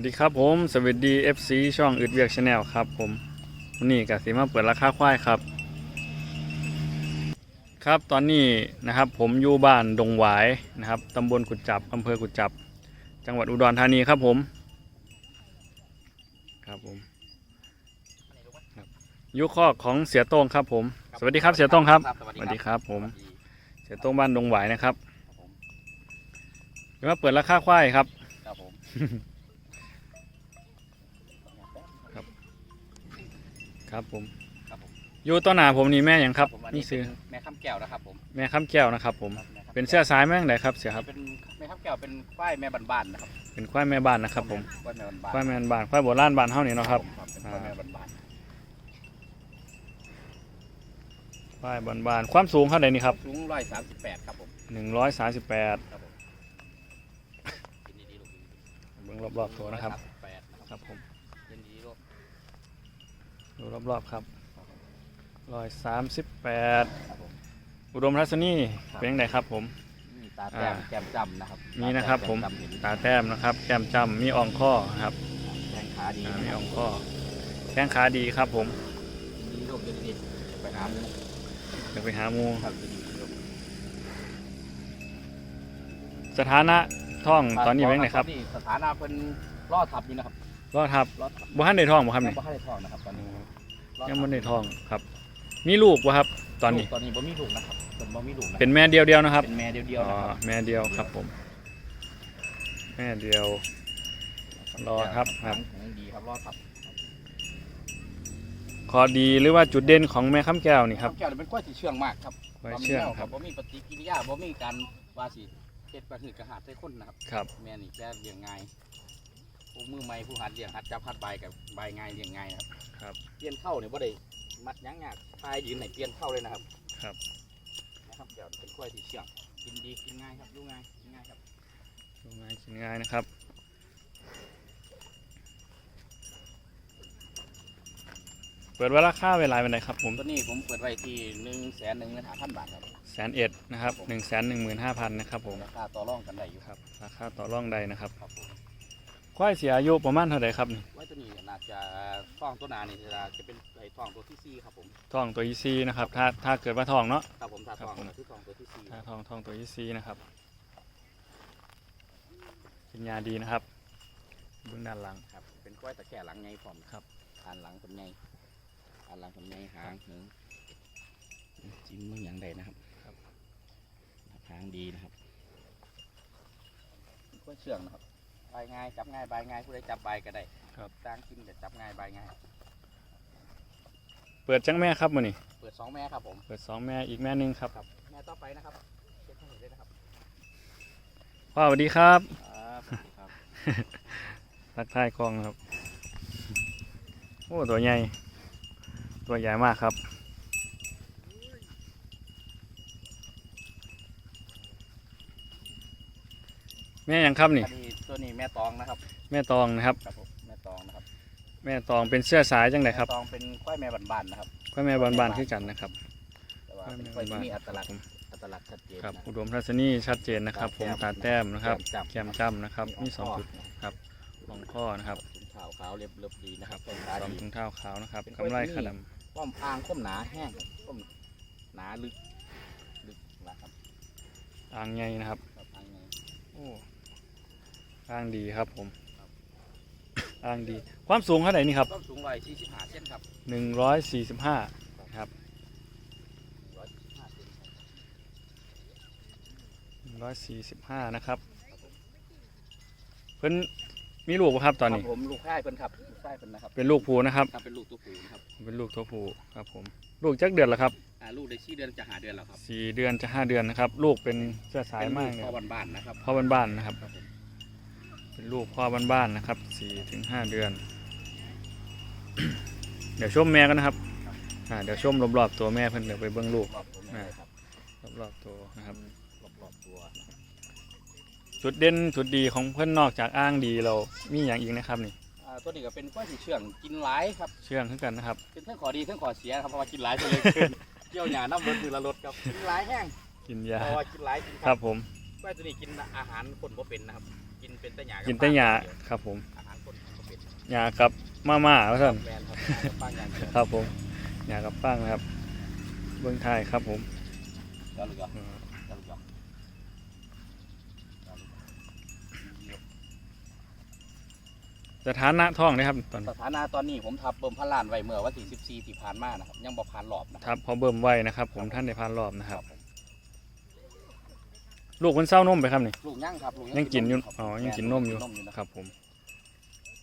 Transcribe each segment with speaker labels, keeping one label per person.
Speaker 1: วัสดีครับผมสวัสดี FC ช่องอึดเวียกชาแนลครับผมวันนี้กสิมาเปิดราคาควายครับ ครับตอนนี้นะครับผมอยู่บ้านดงหวายนะครับตำบลกุดจับอำเภอกุดจับ จังหวัดอุดรธานีครับผมครับผมครับอยุคอกของเสียโต้งครับผม สวัสดีครับเสียโต้งครับสวัสดีครับผมเสียโต้งบ้านดงหวายนะครับ
Speaker 2: ครับผม
Speaker 1: เดี๋ยวมาเปิดราคาควายครับ
Speaker 2: ครับผม
Speaker 1: ครับผม
Speaker 2: ครับผม
Speaker 1: อยู่ต้นหนาผมนี่แม่หยังครับ
Speaker 2: ผมอัน
Speaker 1: นี่
Speaker 2: นี้
Speaker 1: ซื้อ
Speaker 2: เป็นแม่ข้ามแก้วนะครับผม
Speaker 1: แม่ข้ามแก้วนะครับ ผม
Speaker 2: ครับแม่ข้าม
Speaker 1: เป็นเสื้อสายแม่งไหนครับเสียครับ
Speaker 2: เป็นแม่ข้ามแก้วเป็นควายแม่บ้านๆนะครับ
Speaker 1: เป็นควายแม่บ้านนะครับ ผม
Speaker 2: ควายแม่บ้านๆ
Speaker 1: ควายแม่บ้านควายโบราณบ้านเฮานี่เนาะครับ
Speaker 2: เป็นควายแม่บ้าน
Speaker 1: ควายบ้านๆความสูงเท่าไหร่นี่ครับ
Speaker 2: ๆสูงร้อยสามสิบแปดครับผม
Speaker 1: 138
Speaker 2: ครับผมกินดีๆลูก
Speaker 1: เบิ่งรอบๆตัวนะครับ
Speaker 2: แปดนะ
Speaker 1: ค
Speaker 2: ครับ
Speaker 1: รับผม
Speaker 2: กินดีๆลูก
Speaker 1: ดูรอบๆครับ138
Speaker 2: ครับผม
Speaker 1: อุดมทัศนีเป็นยังไงครับผม
Speaker 2: นี่ตาแต้ม
Speaker 1: อ่า
Speaker 2: แก้มจำนะครับ
Speaker 1: มีนะครับผม
Speaker 2: ตาแต้แก้จำเห็น
Speaker 1: ตาแต้มนะครับ แก้มจ้ำมีอ่องข้อครับ
Speaker 2: แข้งขาดี
Speaker 1: อ่า
Speaker 2: นะ
Speaker 1: มี
Speaker 2: ครั
Speaker 1: อ่องข้อแข้งขาดีครับผม
Speaker 2: กินดีๆลูกกินดีๆไปหาหมู
Speaker 1: เดี๋ยวไปหาหมู
Speaker 2: ครับกินดีๆลูก
Speaker 1: สถานะท้องตอนนี้เป็นยังไงครับ
Speaker 2: สถานะเป็นล่อทับอยู่นะครับ
Speaker 1: รอดครับ
Speaker 2: ล่อทับ
Speaker 1: บ่ทันได้ท้องบ่ครับ
Speaker 2: ยั
Speaker 1: นี่
Speaker 2: งไม่ได้ทองนะครับตอนนี้รอ
Speaker 1: ยัง
Speaker 2: ทั
Speaker 1: บ่
Speaker 2: บ
Speaker 1: ได้ท้องครับ มีลูกบ่ครับ ตอนนี้
Speaker 2: ลูกตอนนี้บ่มีลูกนะครับเป็นบ่มีลูกนะ
Speaker 1: เป็นแม่เดียวเดียวๆนะครับ
Speaker 2: เป็นแม่เดียวๆ
Speaker 1: อ๋อ
Speaker 2: นะครับ
Speaker 1: แม่เดียวครับผม แม่เดียว รอทับครับ
Speaker 2: หางดีครับรอทับ
Speaker 1: ข้อดีหรือว่าจุดเด่นของแม่ข้ามแก้วนี่ครับ
Speaker 2: แก้วนี่เป็นกล้วยที่เชื่องมากครับ
Speaker 1: ไว้เชื่องครับ
Speaker 2: บ่มีปฏิกิริยาบ่มีการว่าสิเฮ็ดประหืดกระหาดใส่คนนะครับ
Speaker 1: ครับ
Speaker 2: แม่นี่แกเลี้ยงง่าย ผู้มือใหม่ผู้หัดเลี้ยงหัดจับหัดใบกับใบง่ายเลี้ยงง่ายนะครับ
Speaker 1: ครับ
Speaker 2: เปลี่ยนเข้าเนี่ยบ่ได้มัดยั้งยากทายยืนไหนเปลี่ยนเข้าเลยนะครับ
Speaker 1: ครับ
Speaker 2: นะครับแก้วนี่เป็นกล้วยที่เชื่องกินดีกินง่ายครับดูง่ายกินง่ายครับ
Speaker 1: ดูง่ายกินง่ายนะครับเปิดไว่าราคาเวลาเป็นไรครับผม
Speaker 2: ตัวนี้ผมเปิดไว้ที่หนึ่งแสนหนึ่งหมื่นห้าพันบาทครับ
Speaker 1: แสนเอ็ดนะครับหนึ่งแสนหนึ่งหมื่นห้าพันนะครับผม
Speaker 2: ราคาต่อรองกันได้อยู่
Speaker 1: ครับราคาต่อรองใดนะครับ
Speaker 2: ครับผม
Speaker 1: ควายเสียอายุประมาณเท่าไหร่ครับนี่
Speaker 2: ไว้ตัวนี้น่าจะท่องตัวหนานี่จะจะเป็นไอ้ท่องตัวที่สี่ครับผม
Speaker 1: ทองตัวอีซีนะครับ ถ้าถ้าเกิดว่าทองเนาะ
Speaker 2: ครับผมถ้า
Speaker 1: ครับ
Speaker 2: ท่อง
Speaker 1: ผม
Speaker 2: ก็คือท่องตัวที่สี่
Speaker 1: ถ้าทองทองตัวอีซีนะครับกินยาดีนะครับเบื้องด้านหลัง
Speaker 2: ครับ เป็นกล้วยตะแคร่หลังไงพร้อม
Speaker 1: ครับ
Speaker 2: ฐานหลังเป็นไงฐานหลังเป็นไงหางหนึ่งจิ้มมึงอย่างใดนะครับ
Speaker 1: ครับ
Speaker 2: หางดีนะครับกล้วยเชื่องนะครับ ใบง่ายจับง่ายใบง่ายผู้ใดจับใบก็ได้
Speaker 1: ครับ
Speaker 2: สร้างกินแต่จับง่ายใบง่าย
Speaker 1: เปิดจังแม่ครับมือนี่
Speaker 2: เปิดสองแม่ครับผม
Speaker 1: เปิดสองแม่อีกแม่หนึ่งครับ
Speaker 2: ครับแม่ต่อไปนะครับเช็คให้เห็นด้วยนะครับ
Speaker 1: พ่อสวัสดีครับ
Speaker 2: ครับ ครับ
Speaker 1: ทักทายกล้องครับ โอ้ ตัวใหญ่ ตัวใหญ่มากครับ แม่หยังครับนี่
Speaker 2: อันนี้ ตัวนี้แม่ตองนะครับ
Speaker 1: แม่ตองนะครับ
Speaker 2: ครับผมแม่ตองนะครับ
Speaker 1: แม่ตองเป็นเสื้อสายจังไดครับ
Speaker 2: แม่ตองเป็นควายแม่บ้านๆนะครับ
Speaker 1: ก็แม่บานๆคือกันนะครับ
Speaker 2: แต่ว่าเป็นควายที่มีอัตลักษณ์
Speaker 1: ผม
Speaker 2: อัตลักษณ์ชัดเจน
Speaker 1: ครับ
Speaker 2: นะ
Speaker 1: อุดมทัศนีชัดเจนนะครับ ผมตาแต้มนะครับ
Speaker 2: แก้ม
Speaker 1: แกมจ้ำนะครับมีสองจุดสองข้อนะครับ
Speaker 2: ถุงเท้าขาวเรียบเรียบดีนะครับต้น
Speaker 1: ส
Speaker 2: ขา
Speaker 1: อง
Speaker 2: ดี
Speaker 1: ถุงเท้าขาวนะครับ
Speaker 2: เป็น
Speaker 1: กำไร
Speaker 2: กล้วยที่
Speaker 1: ขด
Speaker 2: ป้อมอ่างก้มหนาแห้งก้มหนาลึกลึกนะครับำ
Speaker 1: อ่างใหญ่นะครับ
Speaker 2: ครับอ่างไง
Speaker 1: โอ้ อ่างดีครับผมอ่างดี ความสูงเท่าไหร่นี่ครับ
Speaker 2: ต้นสูงร้อยสี่สิบห้าเซนครับ
Speaker 1: หนึ่งร้อยสี่สิบห้าครับ
Speaker 2: ร้อยสี่สิบห้าเซนครับ
Speaker 1: หนึ่งร้อยสี่สิบห้านะครับ เพิ่นมีลูกบ่ครับตอนนี้
Speaker 2: ครับผมลูกชายเพิ่นครับลูกชายเพิ่นนะครับ
Speaker 1: เป็นลูกผูนะครับ
Speaker 2: ครับเป็นลูกตัวผู้นะครับ
Speaker 1: เป็นลูกตัวผู้ครับผม ลูกจักเดือนแล้วครับ
Speaker 2: อ่าลูกได้สี่เดือนจะหาเดือนแล้วครับ
Speaker 1: สี่เดือนจะห้าเดือนนะครับ ลูกเป็นเสื้อสายมาก
Speaker 2: เป็น
Speaker 1: เลย
Speaker 2: ลูพ่อบ้านๆนะครับ
Speaker 1: พ่อบ้านๆนะครับ
Speaker 2: ครับผม
Speaker 1: เป็นลูกพ่อบ้านๆนะครับสี่ถึงห้าเดือน เดี๋ยวชมแม่กันนะครับอ่าเดี๋ยวชมรอบๆตัวแม่เพิ่นเดี๋ยวไปเบิ้งลูก
Speaker 2: รอบตัวแม่เลยครับ
Speaker 1: รอบๆตัวนะครับ
Speaker 2: รอบรอบๆตัวนะครับ
Speaker 1: จุดเด่นจุดดีของเพิ่นนอกจากอ้างดีเรามีอย่างอีกนะครับนี่
Speaker 2: อ่าตัวนี้ก็เป็นกล้วยที่เชื่องกินหลายครับ
Speaker 1: เชื่องขึ้นกันนะครับ
Speaker 2: เป็นทั้งขอดีทั้งขอเสียครับเพราะว่ากินหลายตัวเลยขึ้นเกี่ยวหยาน้ำรถมือละรถครับกินหลายแห้ง
Speaker 1: กินยา
Speaker 2: เพราะว่ากินหลายกิน
Speaker 1: ครับผม
Speaker 2: กล้วยตัวนี้กินอาหารคนบ่เป็นนะครับ กินเป็นแต่หยา
Speaker 1: กิ
Speaker 2: กิ
Speaker 1: นแต่หญ้าครับผม
Speaker 2: อาหารคน
Speaker 1: หญ้ากับมาม่าว่าซั่น
Speaker 2: แมนครับป้างอย่างเดียว
Speaker 1: ครับผมหญ้ากับปังนะครับ เบื้องท้ายครับผม
Speaker 2: เจ้าลูกยอ
Speaker 1: อืม
Speaker 2: เจ้าลูกยอเจ้าลูกยอ
Speaker 1: สถานะท้องนะครับตอน
Speaker 2: สถานะตอนนี้ผมทับเบิ่มพันล้านไว้เมื่อวันที่14ที่ผ่านมานะครับยังบ่ผ่านรอบนะ
Speaker 1: ทับพอเบิ่มไว้นะครับ ผมท่านได้พานรอบนะครับ
Speaker 2: ผม
Speaker 1: ลูกมันเศร้านมไปครับนี่
Speaker 2: ลูกยังครับลูก
Speaker 1: ยังกินอยู่
Speaker 2: ครับ
Speaker 1: อ๋อยังกินนมอยู่
Speaker 2: นมอยู่นะครับ
Speaker 1: ผม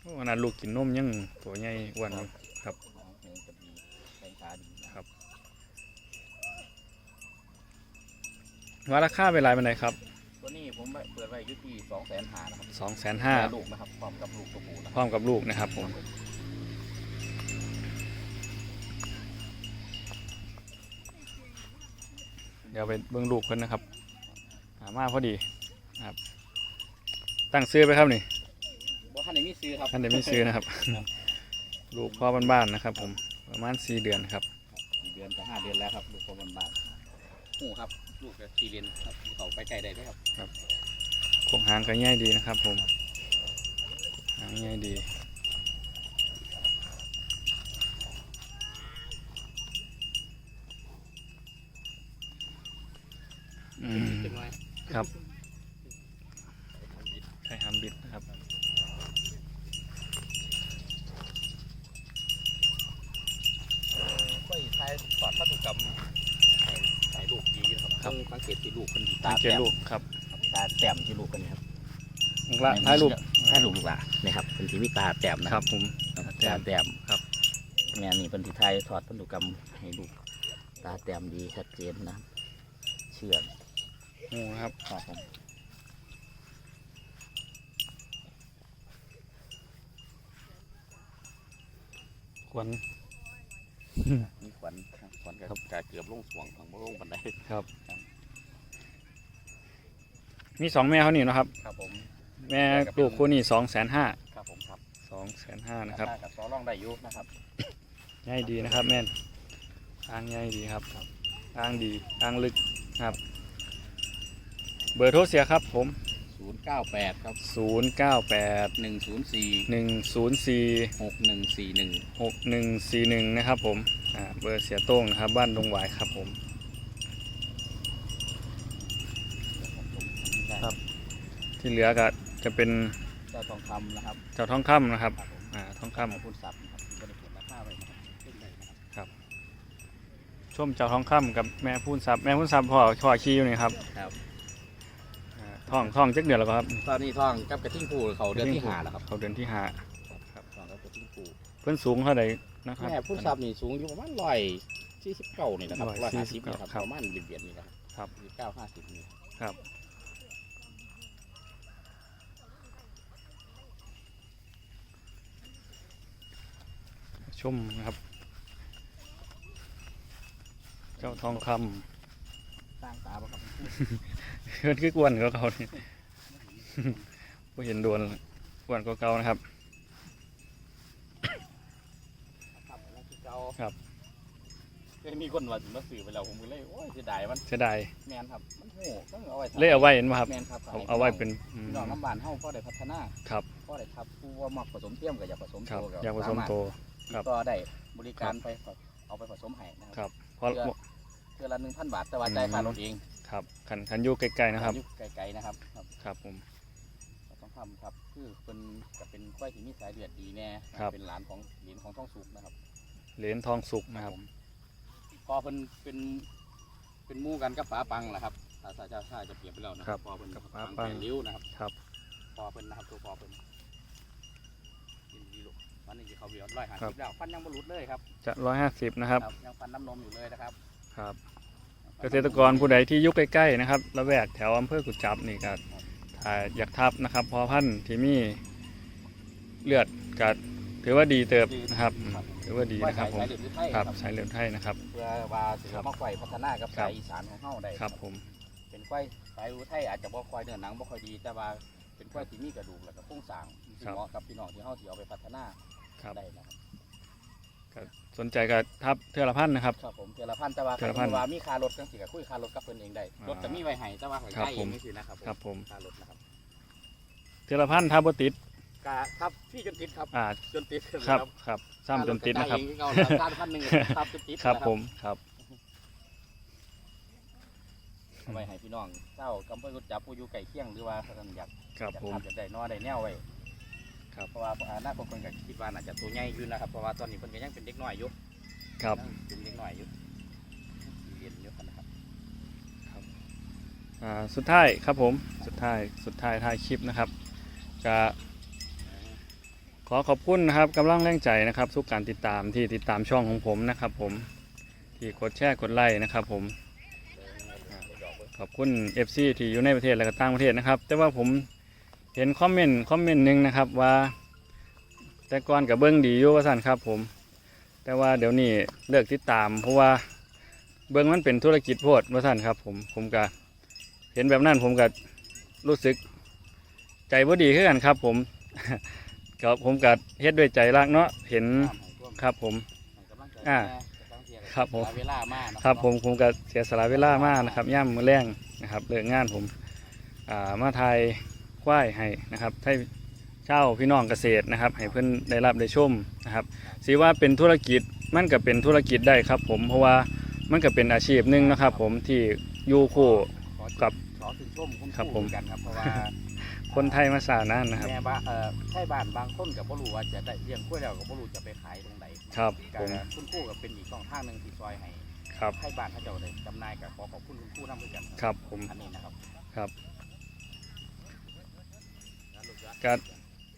Speaker 1: โอ้ขนาดลูกกินนมยังตัวใหญ่อ้วนอยู่ครับ
Speaker 2: อ๋อเพลงจะดีเพลงขาดีนะครับ
Speaker 1: ว่าราคาเป็นไรเป็นไรครับ
Speaker 2: ตัวนี้ผมเปิดไว้อยู่ที่2แสนหานะครับ
Speaker 1: สองแสนห้า
Speaker 2: แม่ลูกนะครับพร้อมกับลูกตัวผู้นะ
Speaker 1: พร้อมกับลูกนะครับผม เดี๋ยวไปเบิ่งลูกเพิ่นนะครับหา มาพอดีนะครับ ตั้งซื้อไปครับนี่
Speaker 2: บ่ทันได้มีซื้อครับ
Speaker 1: ท่านเดี๋ยวไม่ซื้อนะครับลูกพ่อบ้านๆนะครับ ผมประมาณสี่เดือนครับ
Speaker 2: สี่เดือนจะห้าเดือนแล้วครับลูกคนบ้านๆหูครับลูกจะสี่เดือนครับเขาไปไกลได้ไหมครับ
Speaker 1: โครงหางก็ง่ายดีนะครับ ผมหางง่ายดีอืม
Speaker 2: เต็มเลย
Speaker 1: ครับใช้ฮัมบิดนะครับ
Speaker 2: ค่อยใช้สอดพันธุกรรมใส่ใส่ลูกดีนะครับ
Speaker 1: ครับ
Speaker 2: เพิ่งสังเกตที่ลูกเป็นตา
Speaker 1: ตาเก
Speaker 2: แต้ม
Speaker 1: ลูกครับ
Speaker 2: ตาแต้มที่ลูกเป็นครับ
Speaker 1: ละท้ายลูก
Speaker 2: ท้ายลูกลูกหล่ะนี่ครับเป็นที่มีตาแต้มนะ
Speaker 1: ค
Speaker 2: ค
Speaker 1: รั
Speaker 2: รั
Speaker 1: บบผม
Speaker 2: ตาแต้ม
Speaker 1: ครับ
Speaker 2: แม่นี่เป็นที่ไทยถอดพันธุกรรมให้ลูกตาแต้มดีชัดเจนนะครับเชื่อ
Speaker 1: งูนะครับ
Speaker 2: ครับผม
Speaker 1: ควน
Speaker 2: มีขวัญครับขวัญ
Speaker 1: ครับ
Speaker 2: กาเกือบลงสวงของบ่ลงบันได
Speaker 1: ครับ มีสองแม่เขานี่เนาะครับ
Speaker 2: ครับผม
Speaker 1: แม่ลูกคู่นี้สองแสนห้า
Speaker 2: ครับผมครับ
Speaker 1: สองแสนห้านะครับ
Speaker 2: กับซอร่องได้อยุนะครับ
Speaker 1: ง่ายดีนะครับแม่นอ้างง่ายดีครับอ้างดีอ้างลึกครับ เบอร์โทรเสียครับผม
Speaker 2: 098 ครับ
Speaker 1: 098
Speaker 2: 104
Speaker 1: 104
Speaker 2: 6141
Speaker 1: 6141 นะครับผมอ่าเบอร์เสียโต้งนะครับ บ้านดงหวายครับผม ครับ ที่เหลือก็จะเป็น
Speaker 2: เจ้าทองคำนะครับ
Speaker 1: เจ้าทองคำนะครับ
Speaker 2: ครับผม
Speaker 1: อ่าทองค
Speaker 2: ขอบคุณสับนะครับบริเวณราคาไว้นะครับขึ้นเลยนะครับำ
Speaker 1: ชมเจ้าทองคำกับแม่พูนซับแม่พูนซับพ่อพ่อขี้อยู่นี่ครับ
Speaker 2: ครับ
Speaker 1: อ่า ท้องท้องจักเดือนแล้วครับ
Speaker 2: ตอนนี้ท่องกับกระทิ่งผูเขาเดือนที่หาแล้วครับ
Speaker 1: เขาเดือนที่ห้า
Speaker 2: ครับท่องกับกระทิ่งผู
Speaker 1: เพิ่นสูงเท่าไหร่นะครับ
Speaker 2: แม่พูดสับนี่สูงอยู่ประมาณร้อยสี่สิบเก้านี่นะครับร้อยห้าสิบ
Speaker 1: 149
Speaker 2: นี่ครับ
Speaker 1: ครับ
Speaker 2: ประมาณเบียดๆนี่นะครับ
Speaker 1: ครับ
Speaker 2: สี่เก้าห้าสิบนี่
Speaker 1: ครับชมนะครับ เจ้าทองคำ
Speaker 2: สร้างตาบ่ครับ
Speaker 1: เพื่อนคือกวนก็เขานี่ผู้เห็นโดวนกวนก็เก่านะครับ
Speaker 2: ครับแล้วคือเก่า
Speaker 1: ครับ
Speaker 2: เคยมีคนว่าสิมาสื่อไปแล้วผมก็เลยโอ้ยเสียดายมัน
Speaker 1: เสียดาย
Speaker 2: แมนครับมันโหต้องเอาไว้ทำ
Speaker 1: เลยเอาไว้เห็นไหมครับ
Speaker 2: แมนครับ
Speaker 1: เอาเอาไว้เป็นอืม
Speaker 2: พี่น้องน้ำบานเฮาพ่อได้พัฒนา
Speaker 1: ครับ
Speaker 2: พ่อได้ทับผู้ว่ามักผสมเทียมกับอยากผสม
Speaker 1: ครับ
Speaker 2: โต
Speaker 1: อยากผสมโตครับ
Speaker 2: ก็ได้บริการไปเอาไปผสมให้นะค
Speaker 1: ครั
Speaker 2: รับบ
Speaker 1: เพราะ
Speaker 2: เพื่อเทื่อละหนึ่งพันบาทแต่ว่า
Speaker 1: อืม
Speaker 2: จ่ายค่ารถเอง
Speaker 1: ครับขันขันอยู่ไกลๆนะครับ
Speaker 2: อยู่ไกลๆนะครับครับ
Speaker 1: ครับผม
Speaker 2: ต้องทำครับคือเป็นจะเป็นกล้วยที่มีสายเลือดดีแน่
Speaker 1: ครับ
Speaker 2: เป็นหลานของหลินของท้องสุกนะครับ
Speaker 1: เหรียญทองสุกนะครับ
Speaker 2: ผมพอเป็นเป็นเป็นหมู่กันกับป๋าปังแหละครับถ้าถ้าจะถ้าจะเปรียบไปแล้วนะครับพอเป็น
Speaker 1: กับป๋า
Speaker 2: ปัง
Speaker 1: ปัง
Speaker 2: แปดริ้วนะครับ
Speaker 1: ครับ
Speaker 2: พอเป็นนะครับตัวพอเป็นยินดีลูกวันนี้ที่เขาเบียดร้อยห้า
Speaker 1: ครั
Speaker 2: สิ
Speaker 1: บ
Speaker 2: บแล้วฟันยังบรรลุดเลยครับ
Speaker 1: จะร้อยห้าสิบนะครับ
Speaker 2: ยังฟันน้ำนมอยู่เลยนะครับ
Speaker 1: ครับ เกษตรกรผู้ใดที่อยุคใกล้ๆนะครับละแวกแถวอำเภอกุจจับนี่ก็ถ้าอยากทับนะครับ พอพันธุ์ที่มีเลือดก็ถือว่าดีเติบนะครับอืมถือว่าดีนะครับผม
Speaker 2: สายเหลืองไทย
Speaker 1: ครับสายเหลืองไทยนะครับ
Speaker 2: เพื่อว่าสิเอามาไข่พัฒนากับ
Speaker 1: ครั
Speaker 2: สา
Speaker 1: บ
Speaker 2: ยอีสานของเฮาได้
Speaker 1: ครับผม
Speaker 2: เป็นกล้วยสายอุทัยอาจจะบ่ค่อยเนื้อหนังบ่ค่อยดี แต่ว่าเป็นกล้วยที่มีกระดูกแล้วก็โครงสร้างที่เหมาะกับพี่น้องที่เฮาสิเอาไปพัฒนา
Speaker 1: ครับ
Speaker 2: ได้นะครับ
Speaker 1: สนใจก็ทับเทอละพันธุ์นะครับ
Speaker 2: ครับผมเทอละพันแต่ว่า
Speaker 1: เทื่อละพัน
Speaker 2: คันว่ามีค่ารถจังสิก็คุยค่ารถกับเพิ่นเองได้
Speaker 1: อ่าร
Speaker 2: ถก็มีไว้ให้แต่ว่าให้
Speaker 1: ครับ
Speaker 2: จ่ายเอ
Speaker 1: ผ
Speaker 2: ง
Speaker 1: ม
Speaker 2: นี่สินะครับผม
Speaker 1: ครับผม
Speaker 2: ค่ารถนะครับ
Speaker 1: เทอละพันธุ์ถ้าบ่ติด
Speaker 2: กะครับพี่จนติดครับ
Speaker 1: อ่า
Speaker 2: จนติด
Speaker 1: ครับครับซ้ำจนติดนะครับ
Speaker 2: เอาการพันหนึ่งครับจนติด
Speaker 1: ครับ
Speaker 2: นะ
Speaker 1: ผมครับ
Speaker 2: เอาไว้ให้พี่น้องเจ้ากำเพื่อจับผู้อยู่ไก่เคียงหรือว่าท่านอยาก
Speaker 1: ครับ
Speaker 2: อยาก
Speaker 1: ผม
Speaker 2: ทำอยากได้นอได้แนวไว้
Speaker 1: ครับ
Speaker 2: เพราะว่าอนาคตคนก็คิดว่าน่าจะตัวใหญ่อยู่นะครับ เพราะว่าตอนนี้เพิ่นก็ยังเป็นเด็กน้อยอยู่
Speaker 1: ครับ
Speaker 2: ยังเป็นเด็กน้อยอยู่เรียนอยู่นะครับ
Speaker 1: อ่าสุดท้ายครับผมสุดท้ายสุดท้ายท้ายคลิปนะครับจะขอขอบคุณนะครับกำลังแรงใจนะครับ ทุกการติดตามที่ติดตามช่องของผมนะครับ ผมที่กดแชร์กดไลค์นะครับ ผมขอบคุณ FC ที่อยู่ในประเทศและก็ต่างประเทศนะครับ แต่ว่าผม เห็นคอมเมนต์คอมเมนต์หนึ่งนะครับว่า แต่ก่อนกับเบิ้งดีอยู่ว่าสันครับผม แต่ว่าเดี๋ยวนี้เลิกติดตาม เพราะว่าเบิ้งมันเป็นธุรกิจโพดว่าสันครับผมผมก็เห็นแบบนั้นผมก็รู้สึกใจบ่ดีขึ้นกันครับ ผมก็ผมก็เฮ็ดด้วยใจรักเนาะเห็นครับผมอ่าครับผม
Speaker 2: เวลามากนะ
Speaker 1: ครับผมผมก็เสียสละเวลามากนะครับย่ำมือแรงนะครับเลิกงานผมอ่ามาไทย ควายให้นะครับให้เช่าพี่น้องเกษตรนะครับ ให้เพื่อนได้รับได้ชมนะครับสีว่าเป็นธุรกิจมันก็เป็นธุรกิจได้ครับ ผมเพราะว่ามันก็เป็นอาชีพหนึ่งนะครับ ผมที่อยู่คู่
Speaker 2: ขอ
Speaker 1: กับ
Speaker 2: ขอชื่นชมคุณ
Speaker 1: ครับผม
Speaker 2: กันครับเพราะว่า
Speaker 1: คนไทยมาสร้านนั่นนะครับ
Speaker 2: แม่บ้านเอ่อใช่บ้านบางคนกับบ่รู้ว่าจะได้เลี้ยงกล้วยแล้วกับบ่รู้จะไปขายตรงไหน
Speaker 1: ครับ
Speaker 2: ก
Speaker 1: ผม
Speaker 2: คุณครู่กับเป็นอีกช่องทางหนึ่งที่ซอยให้
Speaker 1: ครับ
Speaker 2: ให้บ้านเขาเจ้าได้จำหน่ายกับขอขอบคุณคุณครู่นำด้วยกัน
Speaker 1: ครับผม
Speaker 2: อันนี้นะครับ
Speaker 1: ครับ ก็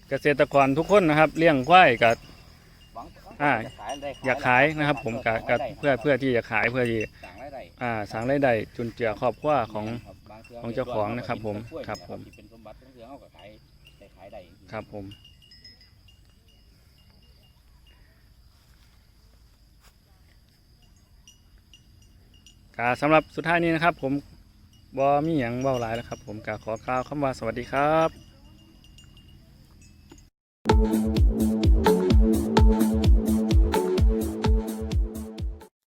Speaker 1: เกษตรกรทุกคนนะครับ เลี้ยงควายกับอ่า
Speaker 2: จะขายได้
Speaker 1: อยากขายนะครับ ผมกับกับเพื่อเพื่อที่จะขายเพื่อที่
Speaker 2: สั่งได้
Speaker 1: อ่าสร้างรายได้จุนเจือครอบครัวของของเจ้าของนะครับ ผมครับผม
Speaker 2: ที่เป็นสมบัติของเสือเขาก็ขายได้ขายได้จงๆ
Speaker 1: ครับผมกาสำหรับสุดท้ายนี้นะครับ ผมบอมีอย่างเบาหลายแล้วครับ ผมกาขอกล่าวคำว่าสวัสดีครับ Thank you.